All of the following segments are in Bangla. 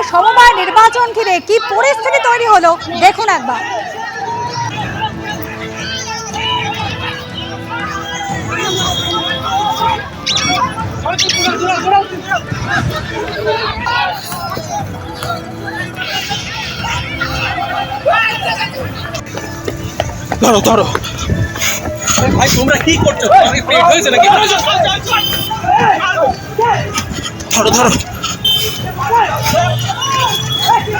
জেলায় সমবায় নির্বাচন ঘিরে কি পরিস্থিতি তৈরি হলো? দেখুন একবার। ধরো ধরো। ভাই, তোমরা কি করছ? নাকি? ধরো ধরো।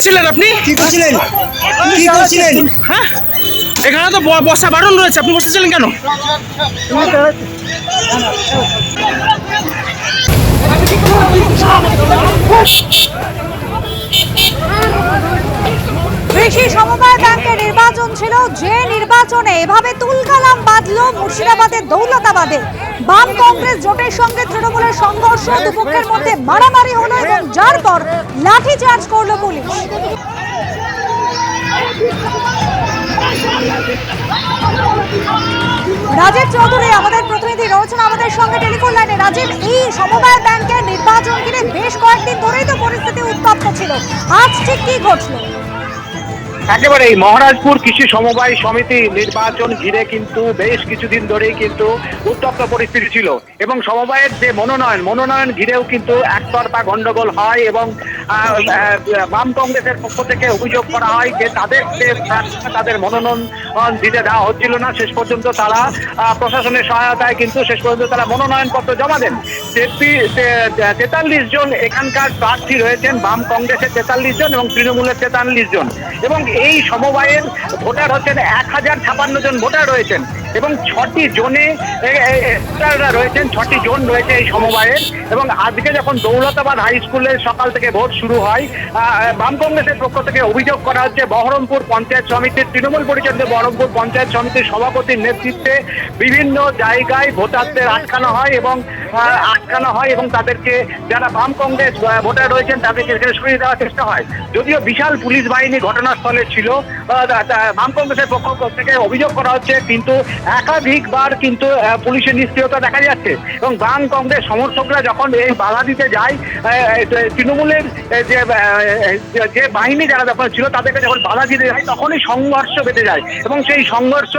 করছিলেন আপনি? কি করছিলেন কি করছিলেন? হ্যাঁ? এখানে তো বসা বারণ রয়েছে আপনি বসেছিলেন কেন? কৃষি সমবায় ব্যাংকের নির্বাচন ছিল যে নির্বাচনে এভাবে তুলকালাম বাঁধল মুর্শিদাবাদের দৌলতাবাদে। বাম কংগ্রেস জোটের সঙ্গে তৃণমূলের সংঘর্ষ, দুপক্ষের মধ্যে মারামারি হলো এবং যার পর লাঠি চার্জ করল পুলিশ। রাজীব চৌধুরী, আমাদের প্রতিনিধি রয়েছেন আমাদের সঙ্গে টেলিফোন লাইনে। রাজীব, এই সমবায় ব্যাংকের নির্বাচন ঘিরে বেশ কয়েকদিন ধরেই তো পরিস্থিতি উত্তপ্ত ছিল। আজ ঠিক কি ঘটলো? একেবারে এই মহারাজপুর কৃষি সমবায় সমিতি নির্বাচন ঘিরে কিন্তু বেশ কিছুদিন ধরেই কিন্তু উত্তপ্ত পরিস্থিতি ছিল। এবং সমবায়ের যে মনোনয়ন মনোনয়ন ঘিরেও কিন্তু একতরফা গন্ডগোল হয় এবং বাম কংগ্রেসের পক্ষ থেকে অভিযোগ করা হয় যে তাদের তাদের মনোনয়ন দিতে দেওয়া হচ্ছিল না, শেষ পর্যন্ত তারা প্রশাসনের সহায়তায় কিন্তু শেষ পর্যন্ত তারা মনোনয়নপত্র জমা দেন। তেতাল্লিশ জন এখানকার প্রার্থী রয়েছেন, বাম কংগ্রেসের তেতাল্লিশ জন এবং তৃণমূলের তেতাল্লিশ জন। এবং এই সমবায়ের ভোটার হচ্ছেন এক হাজার ছাপান্ন জন ভোটার রয়েছেন। এবং ছটি জোনে রয়েছেন, ছটি জোন রয়েছে এই সমবায়ের। এবং আজকে যখন দৌলতাবাদ হাই স্কুলে সকাল থেকে ভোট শুরু হয় বাম কংগ্রেসের পক্ষ থেকে অভিযোগ করা হচ্ছে, বহরমপুর পঞ্চায়েত সমিতির, তৃণমূল পরিষদের বহরমপুর পঞ্চায়েত সমিতির সভাপতির নেতৃত্বে বিভিন্ন জায়গায় ভোটারদের আটকানো হয় এবং আটকানো হয় এবং তাদেরকে, যারা বাম কংগ্রেস ভোটার রয়েছেন, তাদেরকে সরিয়ে দেওয়ার চেষ্টা হয়। যদিও বিশাল পুলিশ বাহিনী ঘটনাস্থলে ছিল বাম কংগ্রেসের পক্ষ থেকে অভিযোগ করা হচ্ছে, কিন্তু একাধিকবার কিন্তু পুলিশের নিষ্ক্রিয়তা দেখা যাচ্ছে। এবং বাম কংগ্রেস সমর্থকরা যখন এই বাধা দিতে যায় তৃণমূলের যে যে- বাহিনী যারা যখন ছিল তাদেরকে যখন বাধা দিতে যায়, তখনই সংঘর্ষ বেঁধে যায়। এবং সেই সংঘর্ষ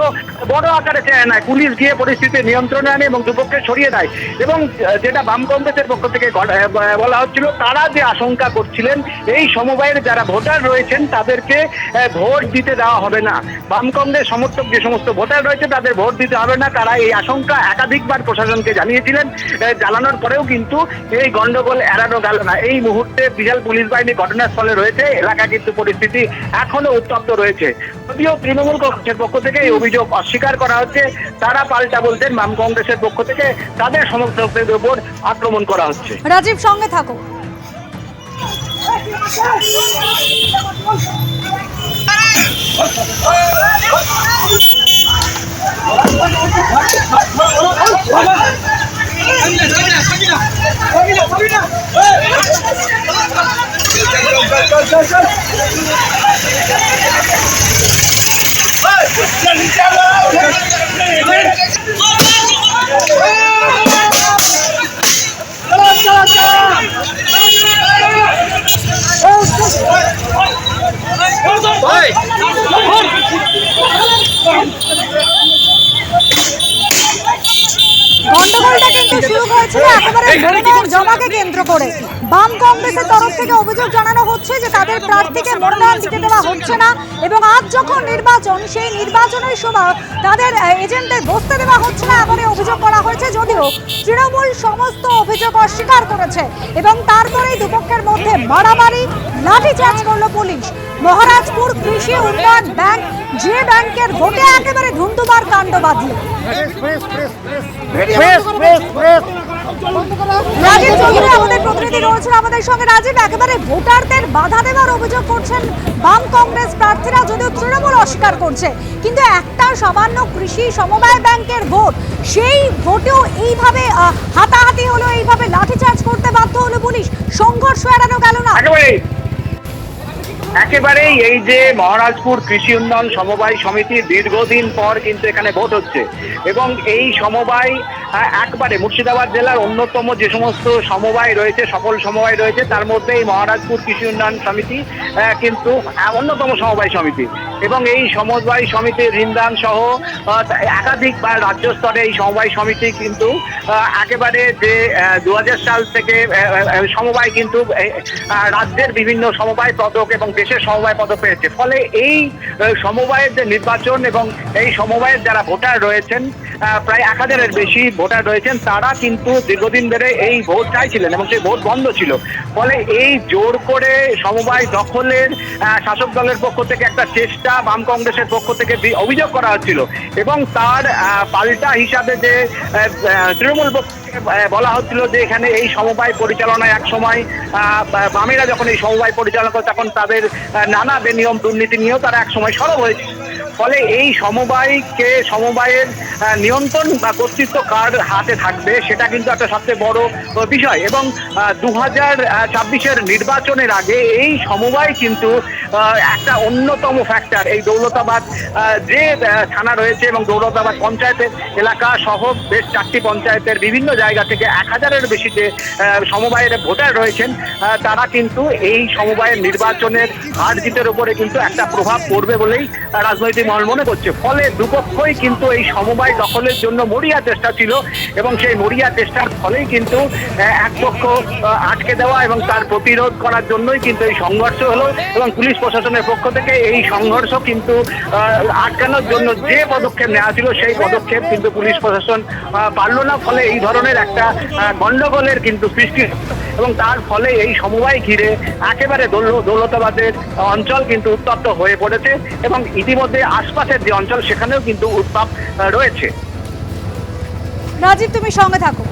বড় আকারে চেয়ে নেয়। পুলিশ গিয়ে পরিস্থিতি নিয়ন্ত্রণে আনে এবং দুপক্ষে সরিয়ে দেয়। এবং যেটা বাম কংগ্রেসের পক্ষ থেকে বলা হচ্ছিল, তারা যে আশঙ্কা করছিলেন, এই সমবায়ের যারা ভোটার রয়েছেন, তাদেরকে ভোট দিতে দেওয়া হবে না। বাম কংগ্রেস সমর্থক যে সমস্ত ভোটার রয়েছে, তাদের ভোট দিতে হবে না তারা এই আশঙ্কা একাধিকবার প্রশাসনকে জানিয়েছিলেন। জানানোর পরেও কিন্তু এই গন্ডগোল এড়ানো গেল না। এই মুহূর্তে বিশাল পুলিশ বাহিনী ঘটনাস্থলে রয়েছে এলাকা কিন্তু পরিস্থিতি এখনও উত্তপ্ত রয়েছে। যদিও তৃণমূল কংগ্রেসের পক্ষ থেকে এই অভিযোগ অস্বীকার করা হচ্ছে তারা পাল্টা বলছেন বাম কংগ্রেসের পক্ষ থেকে তাদের সমর্থকদের উপর আক্রমণ করা হচ্ছে। রাজীব সঙ্গে থাকো। গন্ডগোলটা কিন্তু শুরু হয়েছিল একেবারে জমাকে কেন্দ্র করে। বাম কংগ্রেসের তরফ থেকে অভিযোগ জানানো হচ্ছে যে তাদের প্রার্থীকে মনোনয়ন দিতে দেওয়া হচ্ছে না। এবং আজ যখন নির্বাচন সেই নির্বাচনের সময় তাদের এজেন্টদের বসতে দেওয়া হচ্ছে না এমনই অভিযোগ করা হয়েছে যদিও তৃণমূল সমস্ত অভিযোগ অস্বীকার করেছে এবং তারপরেই দুপক্ষের মধ্যে মারামারি লাঠিচার্জ করল পুলিশ। মহারাজপুর কৃষি উন্নয়ন ব্যাংক যে ব্যাংকের ভোটে একেবারে কাণ্ড বাঁধল রাজীব চৌধুরী আমাদের প্রতিনিধি রয়েছেন আমাদের সঙ্গে। রাজীব একেবারে ভোটারদের বাধা দেওয়ার অভিযোগ করছেন বাম কংগ্রেস প্রার্থীরা যদিও তৃণমূল অস্বীকার করছে। কিন্তু একটা সামান্য কৃষি সমবায় ব্যাংকের ভোট সেই ভোটেও এইভাবে হাতাহাতি হলো এইভাবে লাঠিচার্জ করতে বাধ্য হলো পুলিশ। সংঘর্ষ এড়ানো গেল না। একেবারেই এই যে মহারাজপুর কৃষি উন্নয়ন সমবায় সমিতি দীর্ঘদিন পর কিন্তু এখানে ভোট হচ্ছে। এবং এই সমবায় একবারে মুর্শিদাবাদ জেলার অন্যতম যে সমস্ত সমবায় রয়েছে সকল সমবায় রয়েছে তার মধ্যে এই মহারাজপুর কৃষি উন্নয়ন সমিতি আহ, কিন্তু অন্যতম সমবায় সমিতি। এবং এই সমবায় সমিতির ঋণদান সহ একাধিক বা রাজ্য স্তরে এই সমবায় সমিতি কিন্তু একেবারে যে দু হাজার সাল থেকে সমবায় কিন্তু রাজ্যের বিভিন্ন সমবায় পদক এবং দেশের সমবায় পদক পেয়েছে। ফলে এই সমবায়ের যে নির্বাচন এবং এই সমবায়ের যারা ভোটার রয়েছেন প্রায় এক হাজারের বেশি ভোটার রয়েছেন। তারা কিন্তু দীর্ঘদিন ধরে এই ভোট চাইছিলেন এবং সেই ভোট বন্ধ ছিল। ফলে এই জোর করে সমবায় দখলের শাসক দলের পক্ষ থেকে একটা চেষ্টা বাম কংগ্রেসের পক্ষ থেকে অভিযোগ করা হচ্ছিল এবং তার পাল্টা হিসাবে যে তৃণমূল বলা হচ্ছিল যে এখানে এই সমবায় পরিচালনায় এক সময় বামেরা যখন এই সমবায় পরিচালনা করে তখন তাদের নানা বেনিয়ম দুর্নীতি নিয়েও তারা এক সময় সরব হয়েছে ফলে এই সমবায়কে, সমবায়ের নিয়ন্ত্রণ বা কর্তৃত্ব কার হাতে থাকবে সেটা কিন্তু একটা সবচেয়ে বড় বিষয়। এবং দু হাজার ছাব্বিশের নির্বাচনের আগে এই সমবায় কিন্তু একটা অন্যতম ফ্যাক্টর এই দৌলতাবাদ যে থানা রয়েছে এবং দৌলতাবাদ পঞ্চায়েতের এলাকা সহ বেশ চারটি পঞ্চায়েতের বিভিন্ন জায়গা থেকে এক হাজারের বেশি যে সমবায়ের ভোটার রয়েছেন। তারা কিন্তু এই সমবায়ের নির্বাচনের হার জিতের উপরে কিন্তু একটা প্রভাব পড়বে বলেই রাজনৈতিক মহল মনে করছে ফলে দুপক্ষই কিন্তু এই সমবায় দখলের জন্য মরিয়া চেষ্টা ছিল এবং সেই মরিয়া চেষ্টার ফলেই কিন্তু এক পক্ষ আটকে দেওয়া এবং তার প্রতিরোধ করার জন্যই কিন্তু এই সংঘর্ষ হলো এবং পুলিশ প্রশাসনের পক্ষ থেকে এই সংঘর্ষ কিন্তু আটকানোর জন্য যে পদক্ষেপ নেওয়া ছিল সেই পদক্ষেপ কিন্তু পুলিশ প্রশাসন পারল না ফলে এই ধরনের একটা আহ, গন্ডগোলের কিন্তু সৃষ্টি। এবং তার ফলে এই সমবায় ঘিরে একেবারে দৌল- দৌলতাবাদের অঞ্চল কিন্তু উত্তপ্ত হয়ে পড়েছে এবং ইতিমধ্যে আশপাশের যে অঞ্চল সেখানেও কিন্তু উত্তাপ রয়েছে। রাজীব তুমি সঙ্গে থাকো।